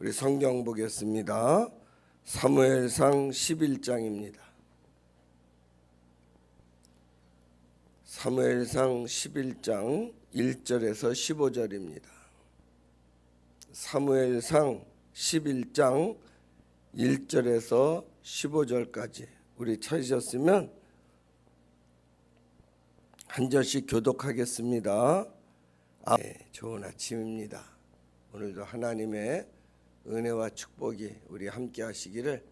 우리 성경 보겠습니다. 사무엘상 11장입니다. 사무엘상 11장 1절에서 15절입니다. 사무엘상 11장 1절에서 15절까지 우리 찾으셨으면 한 절씩 교독하겠습니다. 아, 네, 좋은 아침입니다. 오늘도 하나님의 은혜와 축복이 우리 함께 하시기를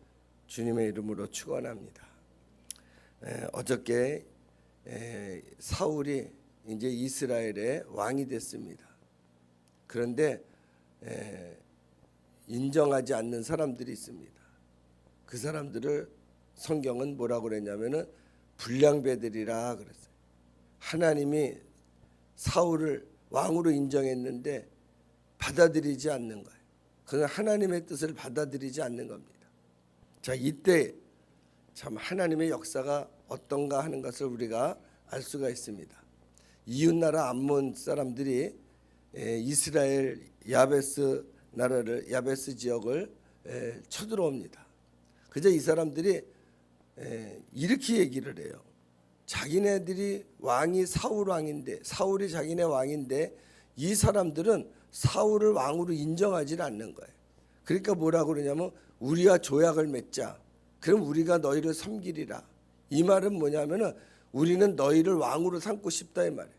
주님의 이름으로 축원합니다. 에, 어저께 에, 사울이 이제 이스라엘의 왕이 됐습니다. 그런데 에, 인정하지 않는 사람들이 있습니다. 그 사람들을 성경은 뭐라고 그랬냐면은 불량배들이라 그랬어요. 하나님이 사울을 왕으로 인정했는데 받아들이지 않는 거예요. 그는 하나님의 뜻을 받아들이지 않는 겁니다. 자, 이때 참 하나님의 역사가 어떤가 하는 것을 우리가 알 수가 있습니다. 이웃나라 암몬 사람들이 에, 이스라엘 야베스 나라를 야베스 지역을 에, 쳐들어옵니다. 그저 이 사람들이 에, 이렇게 얘기를 해요. 자기네들이 왕이 사울 왕인데 사울이 자기네 왕인데 이 사람들은 사울을 왕으로 인정하지 않는 거예요. 그러니까 뭐라고 그러냐면 우리가 조약을 맺자. 그럼 우리가 너희를 섬기리라. 이 말은 뭐냐면은 우리는 너희를 왕으로 삼고 싶다 이 말이에요.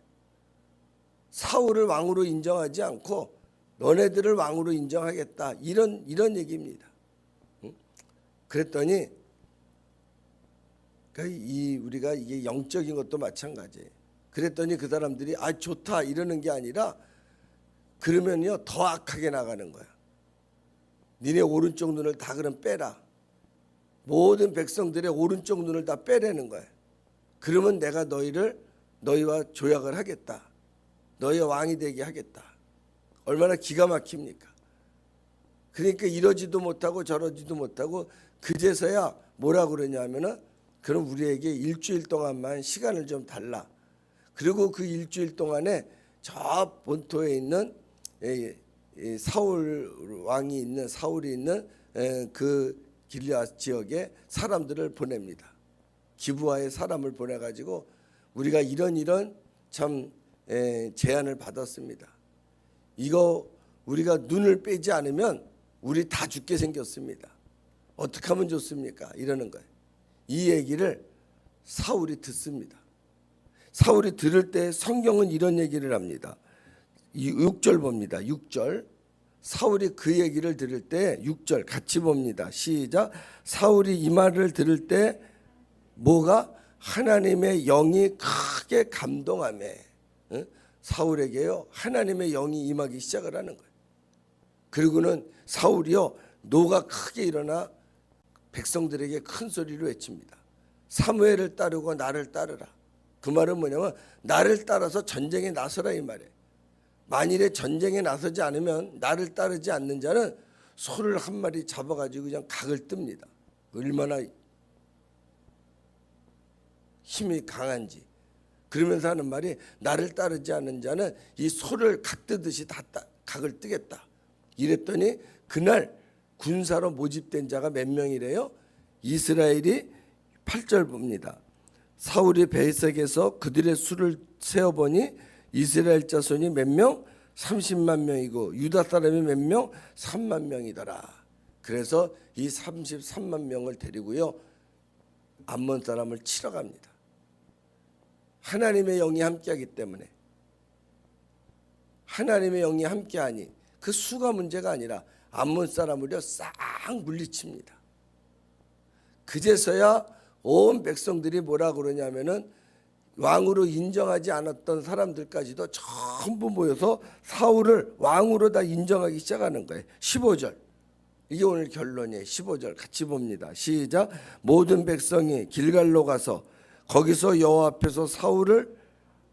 사울을 왕으로 인정하지 않고 너네들을 왕으로 인정하겠다. 이런 이런 얘기입니다. 응? 그랬더니 그러니까 이 우리가 이게 영적인 것도 마찬가지예요. 그랬더니 그 사람들이 아 좋다 이러는 게 아니라 그러면요 더 악하게 나가는 거야. 니네 오른쪽 눈을 다 그럼 빼라. 모든 백성들의 오른쪽 눈을 다 빼라는 거야. 그러면 내가 너희를 너희와 조약을 하겠다. 너희의 왕이 되게 하겠다. 얼마나 기가 막힙니까? 그러니까 이러지도 못하고 저러지도 못하고 그제서야 뭐라 그러냐면은 그럼 우리에게 일주일 동안만 시간을 좀 달라. 그리고 그 일주일 동안에 저 본토에 있는 사울 왕이 있는 사울이 있는 에, 그 길리앗 지역에 사람들을 보냅니다. 기부하에 사람을 보내 가지고 우리가 이런 이런 참 에, 제안을 받았습니다. 이거 우리가 눈을 빼지 않으면 우리 다 죽게 생겼습니다. 어떻게 하면 좋습니까? 이러는 거예요. 이 얘기를 사울이 듣습니다. 사울이 들을 때 성경은 이런 얘기를 합니다. 이 6절 봅니다. 6절. 사울이 그 얘기를 들을 때 6절 같이 봅니다. 시작. 사울이 이 말을 들을 때 뭐가 하나님의 영이 크게 감동함에 응? 사울에게요 하나님의 영이 임하기 시작을 하는 거예요. 그리고는 사울이요 노가 크게 일어나 백성들에게 큰 소리로 외칩니다. 사무엘을 따르고 나를 따르라. 그 말은 뭐냐면 나를 따라서 전쟁에 나서라 이 말이에요. 만일에 전쟁에 나서지 않으면 나를 따르지 않는 자는 소를 한 마리 잡아가지고 그냥 각을 뜹니다. 얼마나 힘이 강한지. 그러면서 하는 말이 나를 따르지 않는 자는 이 소를 각 뜨듯이 다 따, 각을 뜨겠다. 이랬더니 그날 군사로 모집된 자가 몇 명이래요? 이스라엘이 8절 봅니다. 사울이 베이색에서 그들의 수를 세어보니 이스라엘 자손이 몇 명? 30만 명이고 유다 사람이 몇 명? 3만 명이더라. 그래서 이 33만 명을 데리고요. 암몬 사람을 치러 갑니다. 하나님의 영이 함께하기 때문에 하나님의 영이 함께하니 그 수가 문제가 아니라 암몬 사람을요 싹 물리칩니다. 그제서야 온 백성들이 뭐라 그러냐면은 왕으로 인정하지 않았던 사람들까지도 전부 모여서 사울을 왕으로 다 인정하기 시작하는 거예요. 15절. 이게 오늘 결론이에요. 15절 같이 봅니다. 시작. 모든 백성이 길갈로 가서 거기서 여호와 앞에서 사울을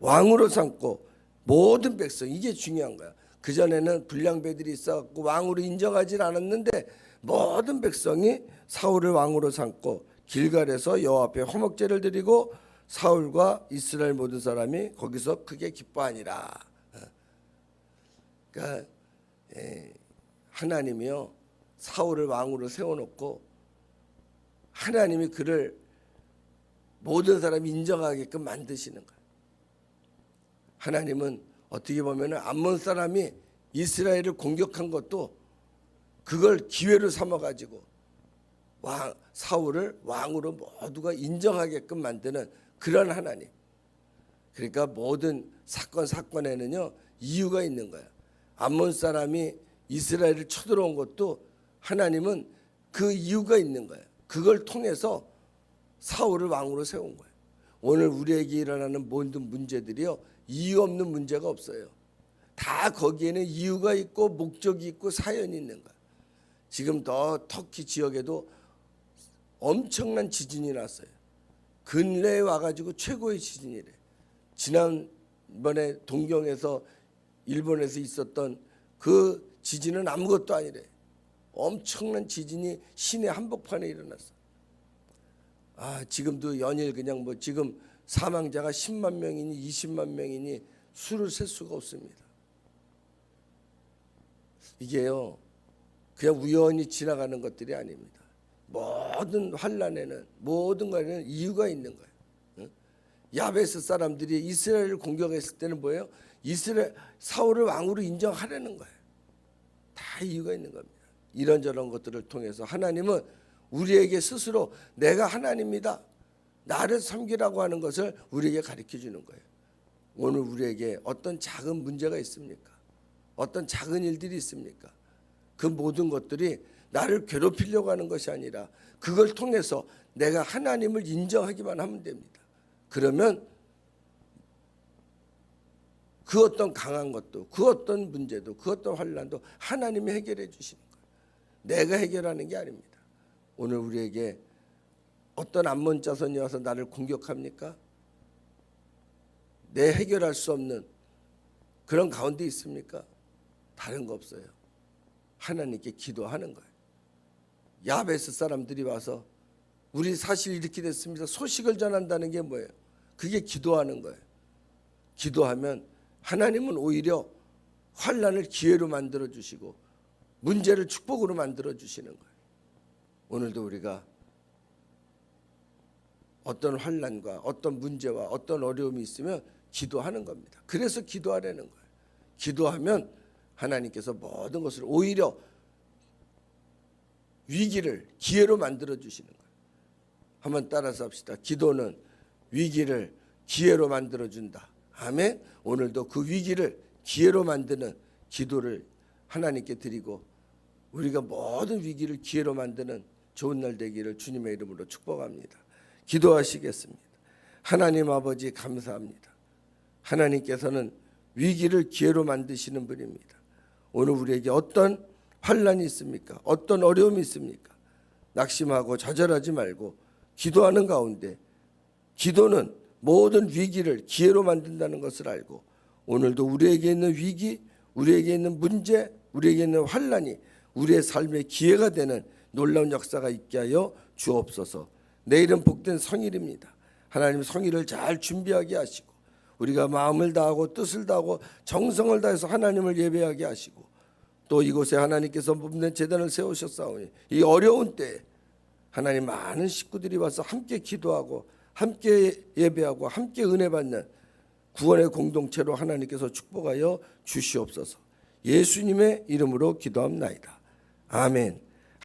왕으로 삼고 모든 백성 이게 중요한 거야. 그 전에는 불량배들이 있어갖고 왕으로 인정하지 않았는데 모든 백성이 사울을 왕으로 삼고 길갈에서 여호와 앞에 화목제를 드리고 사울과 이스라엘 모든 사람이 거기서 크게 기뻐하니라. 어. 그러니까 에, 하나님이요 사울을 왕으로 세워놓고 하나님이 그를 모든 사람이 인정하게끔 만드시는 거예요. 하나님은 어떻게 보면은 암몬 사람이 이스라엘을 공격한 것도 그걸 기회로 삼아 가지고 왕 사울을 왕으로 모두가 인정하게끔 만드는 그런 하나님. 그러니까 모든 사건 사건에는요 이유가 있는 거야. 암몬 사람이 이스라엘을 쳐들어온 것도 하나님은 그 이유가 있는 거야. 그걸 통해서 사울을 왕으로 세운 거예요. 오늘 우리에게 일어나는 모든 문제들이요 이유 없는 문제가 없어요. 다 거기에는 이유가 있고 목적이 있고 사연이 있는 거야. 지금 더 터키 지역에도 엄청난 지진이 났어요. 근래에 와가지고 최고의 지진이래. 지난번에 동경에서 일본에서 있었던 그 지진은 아무것도 아니래. 엄청난 지진이 시내 한복판에 일어났어. 아 지금도 연일 그냥 뭐 지금 사망자가 10만 명이니 20만 명이니 수를 셀 수가 없습니다. 이게요 그냥 우연히 지나가는 것들이 아닙니다. 모든 환란에는 모든 것에는 이유가 있는 거예요. 응? 야베스 사람들이 이스라엘을 공격했을 때는 뭐예요? 이스라엘 사울을 왕으로 인정하려는 거예요. 다 이유가 있는 겁니다. 이런저런 것들을 통해서 하나님은 우리에게 스스로 내가 하나님이다. 나를 섬기라고 하는 것을 우리에게 가르쳐 주는 거예요. 오늘 우리에게 어떤 작은 문제가 있습니까? 어떤 작은 일들이 있습니까? 그 모든 것들이 나를 괴롭히려고 하는 것이 아니라 그걸 통해서 내가 하나님을 인정하기만 하면 됩니다. 그러면 그 어떤 강한 것도 그 어떤 문제도 그 어떤 환란도 하나님이 해결해 주시는 거예요. 내가 해결하는 게 아닙니다. 오늘 우리에게 어떤 암몬 자손이 와서 나를 공격합니까? 내 해결할 수 없는 그런 가운데 있습니까? 다른 거 없어요. 하나님께 기도하는 거예요. 야베스 사람들이 와서 우리 사실 이렇게 됐습니다. 소식을 전한다는 게 뭐예요? 그게 기도하는 거예요. 기도하면 하나님은 오히려 환란을 기회로 만들어 주시고 문제를 축복으로 만들어 주시는 거예요. 오늘도 우리가 어떤 환란과 어떤 문제와 어떤 어려움이 있으면 기도하는 겁니다. 그래서 기도하라는 거예요. 기도하면 하나님께서 모든 것을 오히려 위기를 기회로 만들어 주시는 거예요. 한번 따라서 합시다. 기도는 위기를 기회로 만들어 준다. 아멘. 오늘도 그 위기를 기회로 만드는 기도를 하나님께 드리고 우리가 모든 위기를 기회로 만드는 좋은 날 되기를 주님의 이름으로 축복합니다. 기도하시겠습니다. 하나님 아버지 감사합니다. 하나님께서는 위기를 기회로 만드시는 분입니다. 오늘 우리에게 어떤 환란이 있습니까? 어떤 어려움이 있습니까? 낙심하고 좌절하지 말고 기도하는 가운데 기도는 모든 위기를 기회로 만든다는 것을 알고 오늘도 우리에게 있는 위기, 우리에게 있는 문제, 우리에게 있는 환란이 우리의 삶의 기회가 되는 놀라운 역사가 있게 하여 주옵소서. 내일은 복된 성일입니다. 하나님 성일을 잘 준비하게 하시고 우리가 마음을 다하고 뜻을 다하고 정성을 다해서 하나님을 예배하게 하시고 또 이곳에 하나님께서 뽑는 재단을 세우셨사오니 이 어려운 때에 하나님 많은 식구들이 와서 함께 기도하고 함께 예배하고 함께 은혜 받는 구원의 공동체로 하나님께서 축복하여 주시옵소서. 예수님의 이름으로 기도합나이다. 아멘.